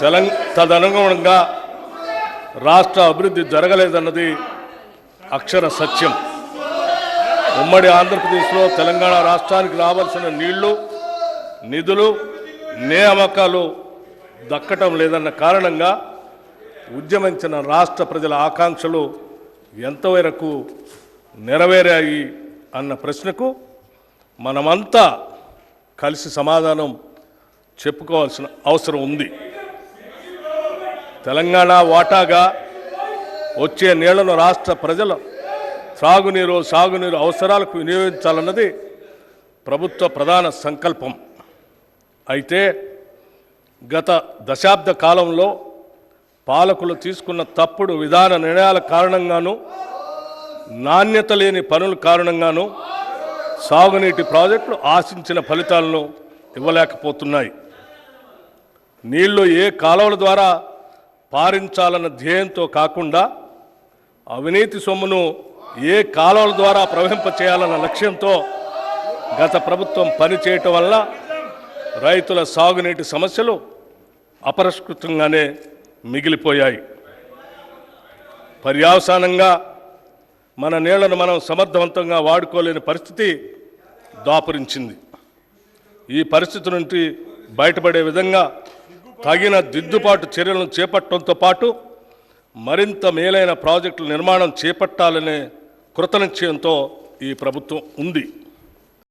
తెలంగ తదనుగుణంగా రాష్ట్ర అభివృద్ధి జరగలేదన్నది అక్షర సత్యం. ఉమ్మడి ఆంధ్రప్రదేశ్లో తెలంగాణ రాష్ట్రానికి రావాల్సిన నీళ్ళు నిధులు నియామకాలు దక్కటం లేదన్న కారణంగా ఉద్యమించిన రాష్ట్ర ప్రజల ఆకాంక్షలు ఎంతవరకు నెరవేరాయి అన్న ప్రశ్నకు మనమంతా కలిసి సమాధానం చెప్పుకోవాల్సిన అవసరం ఉంది. తెలంగాణ వాటాగా వచ్చే నీళ్ళను రాష్ట్ర ప్రజల సాగునీరు సాగునీరు అవసరాలకు వినియోగించాలన్నది ప్రభుత్వ ప్రధాన సంకల్పం. అయితే గత దశాబ్ద కాలంలో పాలకులు తీసుకున్న తప్పుడు విధాన నిర్ణయాల కారణంగాను నాణ్యత లేని పనుల కారణంగాను సాగునీటి ప్రాజెక్టులు ఆశించిన ఫలితాలను ఇవ్వలేకపోతున్నాయి. నీళ్ళు ఏ కాలువల ద్వారా పారించాలన్న ధ్యేయంతో కాకుండా అవినీతి సొమ్మును ఏ కాలువల ద్వారా ప్రవహింప చేయాలన్న లక్ష్యంతో గత ప్రభుత్వం పనిచేయటం వల్ల రైతుల సాగునీటి సమస్యలు అపరిష్కృతంగానే మిగిలిపోయాయి. పర్యావసానంగా మన నీళ్ళను మనం సమర్థవంతంగా వాడుకోలేని పరిస్థితి దాపురించింది. ఈ పరిస్థితి నుండి బయటపడే విధంగా తగిన దిద్దుబాటు చర్యలను చేపట్టడంతో పాటు మరింత మేలైన ప్రాజెక్టుల నిర్మాణం చేపట్టాలనే కృతనిశ్చయంతో ఈ ప్రభుత్వం ఉంది.